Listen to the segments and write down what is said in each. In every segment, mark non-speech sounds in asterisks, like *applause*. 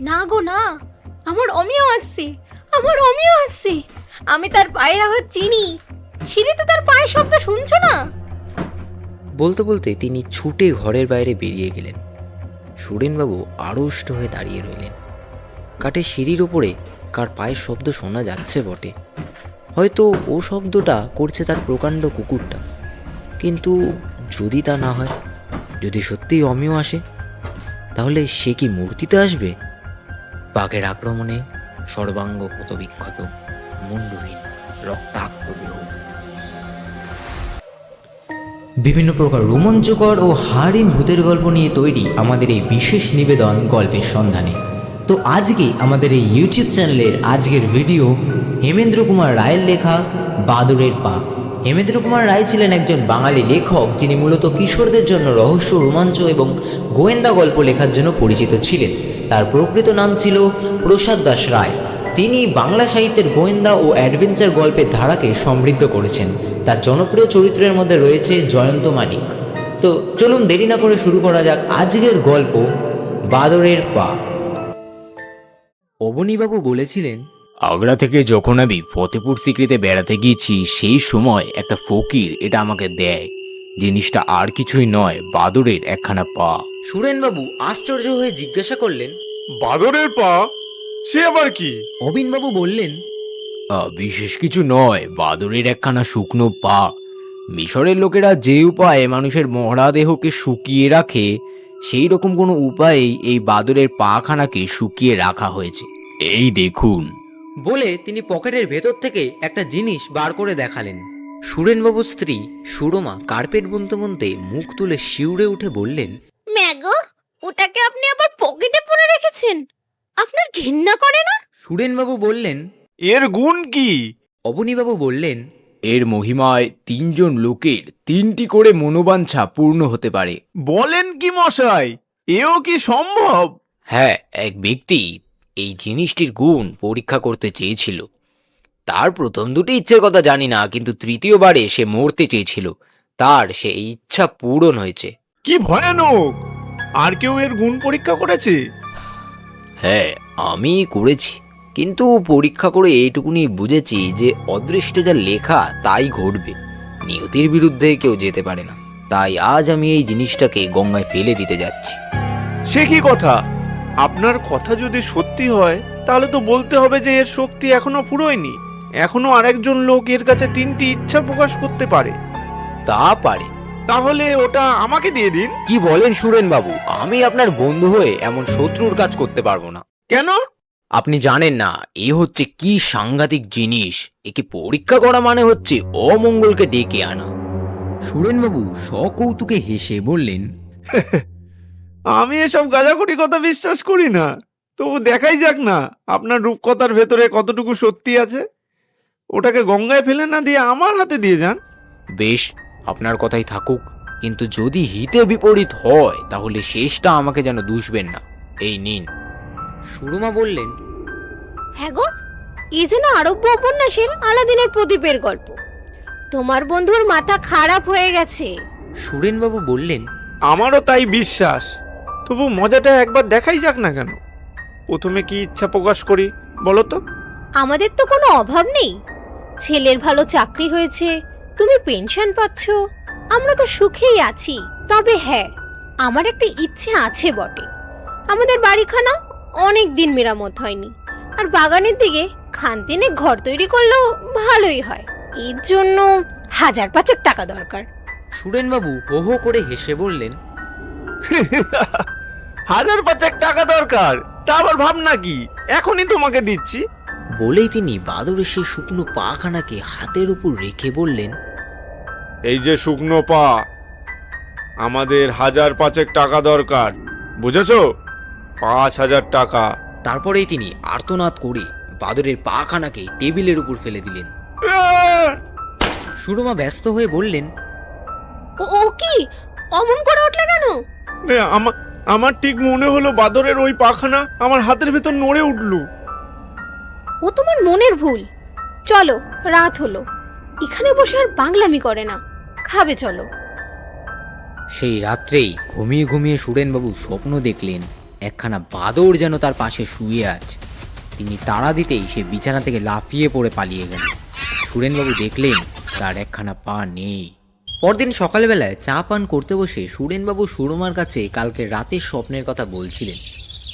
না গো, না। আমার অমিও আসছে, আমার অমিও আসছে। আমি তার পায়ের আঘাত চিনি। সিঁড়িতে তার পায়ের শব্দ শুনছো না। বলতে বলতে তিনি ছুটে ঘরের বাইরে বেরিয়ে গেলেন। সুরেনবাবু আড়ষ্ট হয়ে দাঁড়িয়ে রইলেন। কাঠের সিঁড়ির ওপরে কার পায়ের শব্দ শোনা যাচ্ছে বটে। হয়তো ও শব্দটা করছে তার প্রকাণ্ড কুকুরটা। কিন্তু যদি তা না হয়, যদি সত্যিই অমিও আসে, তাহলে সে কি মূর্তিতে আসবে? বাঘের আক্রমণে সর্বাঙ্গ ক্ষতবিক্ষত মুন্ডহীন রক্তাক্ত দেহ। বিভিন্ন প্রকার রোমাঞ্চকর ও হারিম ভূতের গল্প নিয়ে তৈরি আমাদের এই বিশেষ নিবেদন গল্পের সন্ধানে। তো আজকে আমাদের এই ইউটিউব চ্যানেলের আজকের ভিডিও হেমেন্দ্র কুমার রায়ের লেখা বাদুরের পা। হেমেন্দ্র কুমার রায় ছিলেন একজন বাঙালি লেখক যিনি মূলত কিশোরদের জন্য রহস্য, রোমাঞ্চ এবং গোয়েন্দা গল্প লেখার জন্য পরিচিত ছিলেন। তার প্রকৃত নাম ছিল প্রসাদ দাস রায়। তিনি বাংলা সাহিত্যের গোয়েন্দা ও অ্যাডভেঞ্চার গল্পের ধারাকে সমৃদ্ধ করেছেন। তার জনপ্রিয় চরিত্রের মধ্যে রয়েছে জয়ন্ত মানিক। তো চলুন দেরি না করে শুরু করা যাক আজকের গল্প বাদরের পা। অবনীবাবু বলেছিলেন আগ্রা থেকে যখন আমি ফতেপুর সিক্রিতে বেড়াতে গিয়েছি সেই সময় একটা ফকির এটা আমাকে দেয়। জিনিসটা আর কিছুই নয় বাদরের একখানা পা। সুরেনবাবু আশ্চর্য হয়ে জিজ্ঞাসা করলেন বাদরের পা? সে আবার কি? অবিনবাবু বললেন বিশেষ কিছু নয় বাদরের একখানা শুকনো পা। মিশরের লোকেরা যে উপায়ে মানুষের মরা দেহকে শুকিয়ে রাখে সেই রকম কোনো উপায়েই এই বাদরের পাখানাকে শুকিয়ে রাখা হয়েছে। এই দেখুন। বলে তিনি পকেটের ভেতর থেকে একটা জিনিস বার করে দেখালেন। সুরেনবাবুর স্ত্রী সুরমা কার্পেট বুনতে বুনতে মুখ তুলে শিউরে উঠে বললেন ম্যাগো ওটাকে আপনি আবার পকেটে পরে রেখেছেন? আপনার ঘৃণা করে না? সুরেনবাবু বললেন এর গুণ কি? অবনীবাবু বললেন এর মহিমায় তিনজন লোকের তিনটি করে মনোবাঞ্ছা পূর্ণ হতে পারে। বলেন কি মশাই এও কি সম্ভব? হ্যাঁ এক ব্যক্তি এই জিনিসটির গুণ পরীক্ষা করতে চেয়েছিল। তার প্রথম দুটি ইচ্ছের কথা জানি না কিন্তু তৃতীয়বারে সে মরতে চেয়েছিল। তার সে ইচ্ছা পূরণ হয়েছে। কি ভয়ানক! আর কেউ এর গুণ পরীক্ষা করেছে? হ্যাঁ আমি করেছি। কিন্তু পরীক্ষা করে এইটুকুনি বুঝেছি যে অদৃষ্টে যা লেখা তাই ঘটবে। নিয়তির বিরুদ্ধে কেউ যেতে পারে না। তাই আজ আমি এই জিনিসটাকে গঙ্গায় ফেলে দিতে যাচ্ছি। সে কি কথা? আপনার কথা যদি সত্যি হয় তাহলে তো বলতে হবে যে এর শক্তি এখনও ফুরোয়নি। এখনও আরেকজন লোক এর কাছে তিনটি ইচ্ছা প্রকাশ করতে পারে। তা পারে। তাহলে ওটা আমাকে দিয়ে দিন। কি বলেন সুরেন বাবু? আমি আপনার বন্ধু হয়ে এমন শত্রুর কাজ করতে পারব না। কেন? আপনি জানেন না এ হচ্ছে কি সাংঘাতিক জিনিস। একে পরীক্ষা করা মানে হচ্ছে অমঙ্গলকে ডেকে আনা। সুরেনবাবু সকৌতুকে হেসে বললেন *laughs* আমি এসব গাঁজাখড়ি কথা বিশ্বাস করি না। তবু দেখাই যাক না আপনার রূপকথার ভেতরে কতটুকু সত্যি আছে। ওটাকে গঙ্গায় ফেলে না দিয়ে আমার হাতে দিয়ে যান। বেশ আপনার কথাই থাকুক কিন্তু যদি হিতে বিপরীত হয় তাহলে শেষটা আমাকে যেন দুষবেন না। এই নিন। সুরমা বললেন হ্যাঁ গো এ যেন আরব্য উপন্যাসের আলাদিনের প্রদীপের গল্প। তোমার বন্ধুর মাথা খারাপ হয়ে গেছে। সুরেনবাবু বললেন আমারও তাই বিশ্বাস। তবু মজাটা একবার দেখাই যাক না কেন। প্রথমে কি ইচ্ছা প্রকাশ করি বলো তো? আমাদের তো কোনো অভাব নেই। ছেলের ভালো চাকরি হয়েছে তুমি পেনশন পাচ্ছ? আমরা তো সুখেই আছি। তবে হ্যাঁ আমার একটা ইচ্ছে আছে বটে। আমাদের বাড়িখানা অনেক দিন মেরামত হয়নি। আর বাগানের দিকে খানতিনে ঘর তৈরি করলেও ভালোই হয়। এর জন্য হাজার পাঁচেক টাকা দরকার। সুরেনবাবু হো হো করে হেসে বললেন, হাজার পাঁচেক টাকা দরকার? তা আবার ভাবনা কি? এখনই তোমাকে দিচ্ছি। বলেই তিনি বাদরের সেই শুকনো পাখানাকে হাতের উপর রেখে বললেন এই যে শুকনো পা আমাদের হাজার পাঁচেক টাকা দরকার বুঝেছ? পাঁচ হাজার টাকা। তারপরেই তিনি আর্তনাদ করে বাদরের পাখানাকে টেবিলের উপর ফেলে দিলেন। সুরমা ব্যস্ত হয়ে বললেন ও কি? অমন করে উঠলে কেন? এ, আমা- আমার ঠিক মনে হলো বাদরের ওই পাখানা আমার হাতের ভেতর নড়ে উঠল। ও তোমার মনের ভুল। চলো রাত হলো। এখানে বসে আর বাংলামি করে না। খাবে চলো। সেই রাত্রেই ঘুমিয়ে ঘুমিয়ে সুরেনবাবু স্বপ্ন দেখলেন একখানা বাদর যেন তার পাশে শুয়ে আছে। তিনি তাড়া দিতেই সে বিছানা থেকে লাফিয়ে পড়ে পালিয়ে গেল। সুরেনবাবু দেখলেন তার একখানা পা নেই। পরদিন সকালবেলায় চা পান করতে বসে সুরেনবাবু সুরমার কাছে কালকে রাতের স্বপ্নের কথা বলছিলেন।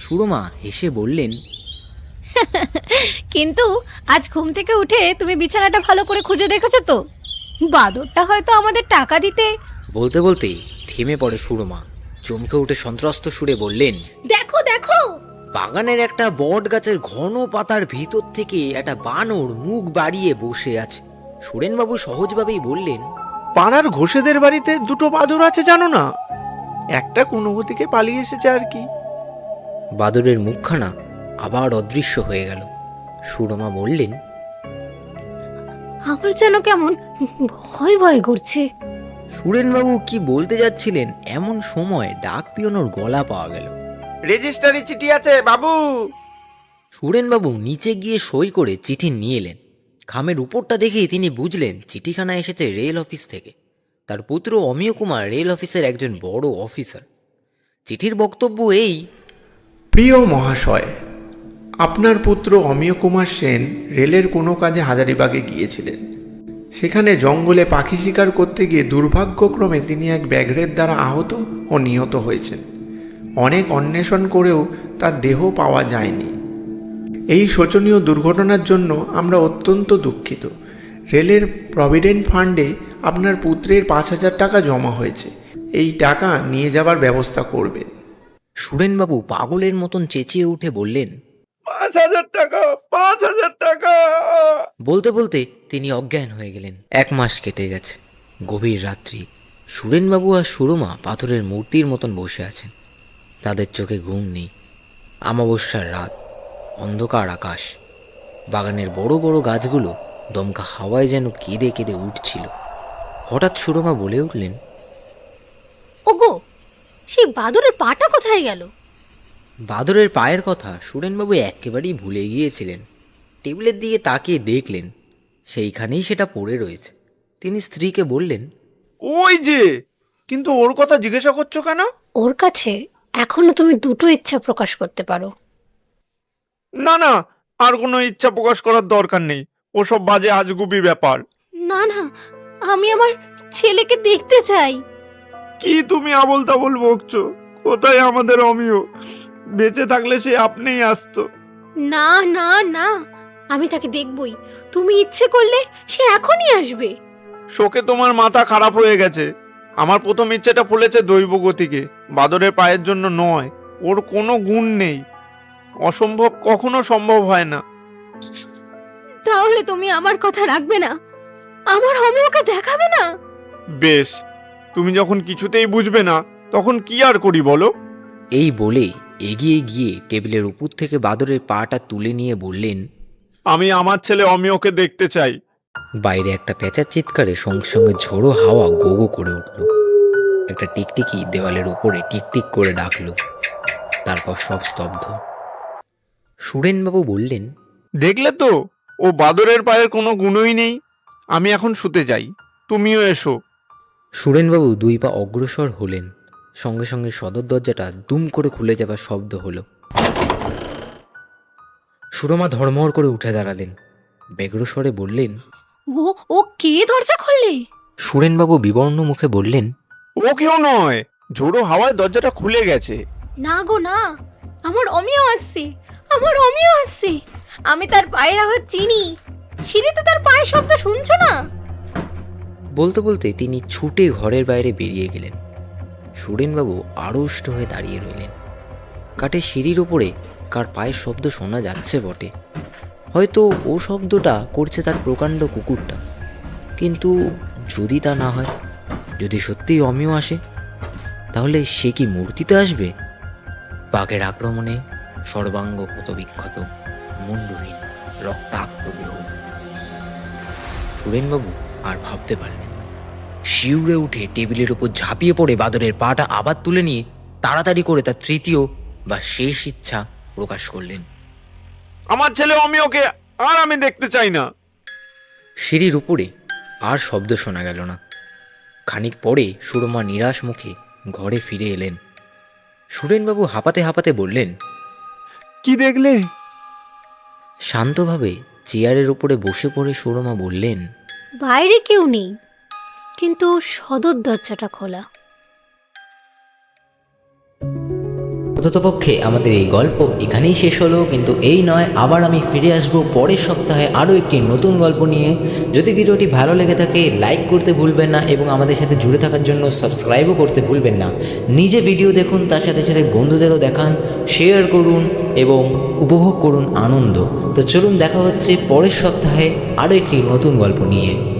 সুরমা হেসে বললেন *laughs* কিন্তু আজ ঘুম থেকে উঠে তুমি বিছানাটা ভালো করে খুঁজে দেখেছ তো? বাদরটা হয়তো আমাদের টাকা দিতে। বলতে বলতে থেমে পড়ে সুরমা। চমকে উঠে সন্ত্রস্ত সুরে বললেন দেখো দেখো! বাগানের একটা বট গাছের ঘন পাতার ভিতর থেকে একটা বানর মুখ বাড়িয়ে বসে আছে। সুরেনবাবু সহজভাবেই বললেন পাড়ার ঘোষেদের বাড়িতে দুটো বাদুর আছে জানো না? একটা কোনো গতিকে পালিয়ে এসেছে আর কি। বাদরের মুখখানা আবার অদৃশ্য হয়ে গেল। সুরমা বললেন আমার যেন কেমন ভয় ভয় করছে। সুরেনবাবু কি বলতে যাচ্ছিলেন? এমন সময় ডাক পিয়নোর গলা পাওয়া গেল। রেজিস্টারি চিঠি আছে বাবু। সুরেনবাবু নিচে গিয়ে সই করে চিঠি নিয়ে এলেন। খামের উপরটা দেখেই তিনি বুঝলেন চিঠিখানা এসেছে রেল অফিস থেকে। তার পুত্র অমিয় কুমার রেল অফিসের একজন বড় অফিসার। চিঠির বক্তব্য এই প্রিয় মহাশয় আপনার পুত্র অমিয় কুমার সেন রেলের কোনো কাজে হাজারিবাগে গিয়েছিলেন। সেখানে জঙ্গলে পাখি শিকার করতে গিয়ে দুর্ভাগ্যক্রমে তিনি এক ব্যাঘ্রের দ্বারা আহত ও নিহত হয়েছেন। অনেক অন্বেষণ করেও তার দেহ পাওয়া যায়নি। এই শোচনীয় দুর্ঘটনার জন্য আমরা অত্যন্ত দুঃখিত। রেলের প্রভিডেন্ট ফান্ডে আপনার পুত্রের পাঁচ হাজার টাকা জমা হয়েছে। এই টাকা নিয়ে যাবার ব্যবস্থা করবেন। সুরেনবাবু পাগলের মতন চেঁচিয়ে উঠে বললেন পাঁচ হাজার টাকা পাঁচ হাজার টাকা। বলতে বলতে তিনি অজ্ঞান হয়ে গেলেন। এক মাস কেটে গেছে। গভীর রাত্রি। সুরেনবাবু আর সুরমা পাথরের মূর্তির মতন বসে আছেন। তাদের চোখে ঘুম নেই। আমাবস্যার রাত। অন্ধকার আকাশ। বাগানের বড় বড় গাছগুলো দমকা হাওয়ায় যেন কেঁদে কেঁদে উঠছিল। হঠাৎ সুরমা বলে উঠলেন ওগো সেই বাদরের পাটা কোথায় গেল? বাদরের পায়ের কথা সুরেনবাবু একেবারেই ভুলে গিয়েছিলেন। টেবিলের দিকে তাকিয়ে দেখলেন সেইখানেই সেটা পড়ে রয়েছে। তিনি স্ত্রীকে বললেন ওই যে কিন্তু ওর কথা জিজ্ঞাসা করছ কেন? ওর কাছে এখনও তুমি দুটো ইচ্ছা প্রকাশ করতে পারো। না না আর কোনো ইচ্ছা প্রকাশ করার দরকার নেই। ওসব বাজে আজগুবি ব্যাপার। না না আমি আমার ছেলেকে দেখতে চাই। কি তুমি আবল তাবল বকছো? কোথায় আমাদের অমিয়? বেঁচে থাকলে সে আপনিই আসতো। না না না আমি তাকে দেখবই। তুমি ইচ্ছে করলে সে এখনই আসবে। শোকে তোমার মাথা খারাপ হয়ে গেছে। আমার প্রথম ইচ্ছেটা ফুলেছে দৈব গতিকে বাদরের পায়ের জন্য নয় ওর কোনো গুণ নেই। অসম্ভব কখনো সম্ভব হয় না। তাহলে তুমি আমার কথা রাখবে না? আমার হোমিওকে দেখাবে না? বেশ তুমি যখন কিছুতেই বুঝবে না তখন কি আর করি বলো? এই বলে এগিয়ে গিয়ে টেবিলের উপর থেকে বাদরের পাটা তুলে নিয়ে বললেন আমি আমার ছেলে অমিয়কে দেখতে চাই। বাইরে একটা পেঁচার চিৎকারে সঙ্গে সঙ্গে ঝোড়ো হাওয়া গোগো করে উঠল। একটা টিকটিকি দেওয়ালের উপরে টিকটিক করে ডাকল। তারপর সব স্তব্ধ। সুরেনবাবু বললেন দেখলে তো ও বাদরের পায়ের কোনো গুণই নেই। আমি এখন শুতে যাই। তুমিও এসো। সুরেনবাবু দুই পা অগ্রসর হলেন। সঙ্গে সঙ্গে সদর দরজাটা দুম করে খুলে যাবার শব্দ হলো। সুরমা ধর্মর করে উঠে দাঁড়ালেন। বেগ্রস্বরে বললেন ও ও কে দরজা খুললে? সুরেনবাবু বিবর্ণ মুখে বললেন ও কেউ নয় ঝোড়ো হাওয়ায় দরজাটা খুলে গেছে। না গো না আমার অমিও আসছে আমার অমিও আসছে। আমি তার পায়ের আঘাত চিনি সিঁড়িতে তার পায়ের শব্দ শুনছো না? বলতে বলতে তিনি ছুটে ঘরের বাইরে বেরিয়ে গেলেন। সুরেনবাবু আড়ষ্ট হয়ে দাঁড়িয়ে রইলেন। কাঠের সিঁড়ির ওপরে কার পায়ের শব্দ শোনা যাচ্ছে বটে। হয়তো ও শব্দটা করছে তার প্রকাণ্ড কুকুরটা। কিন্তু যদি তা না হয়, যদি সত্যিই অমিয় আসে, তাহলে সে কি মূর্তিতে আসবে? বাঘের আক্রমণে সর্বাঙ্গ ক্ষতবিক্ষত মুন্ডহীন রক্তাক্ত দেহ। সুরেনবাবু আর ভাবতে পারলেন শিউরে উঠে টেবিলের উপর ঝাঁপিয়ে পড়ে বাদরের পাটা আবার তুলে নিয়ে তাড়াতাড়ি করে তার তৃতীয় বা শেষ ইচ্ছা প্রকাশ করলেন। আমার ছেলে অমিয়কে আর আমি দেখতে চাই না। সিঁড়ির উপরে আর শব্দ শোনা গেল না। খানিক পরে সুরমা নিরাশ মুখে ঘরে ফিরে এলেন। সুরেনবাবু হাঁপাতে হাঁপাতে বললেন কি দেখলে? শান্তভাবে চেয়ারের উপরে বসে পড়ে সুরমা বললেন বাইরে কেউ নেই। কিন্তু সদর দরজাটা খোলা। অন্ততপক্ষে আমাদের এই গল্প এখানেই শেষ হলো, কিন্তু এই নয়, আবার আমি ফিরে আসব পরের সপ্তাহে আরও একটি নতুন গল্প নিয়ে। যদি ভিডিওটি ভালো লেগে থাকে, লাইক করতে ভুলবেন না এবং আমাদের সাথে জুড়ে থাকার জন্য সাবস্ক্রাইবও করতে ভুলবেন না। নিজে ভিডিও দেখুন, তার সাথে সাথে বন্ধুদেরও দেখান, শেয়ার করুন এবং উপভোগ করুন আনন্দ। তো চলুন, দেখা হচ্ছে পরের সপ্তাহে আরও একটি নতুন গল্প নিয়ে।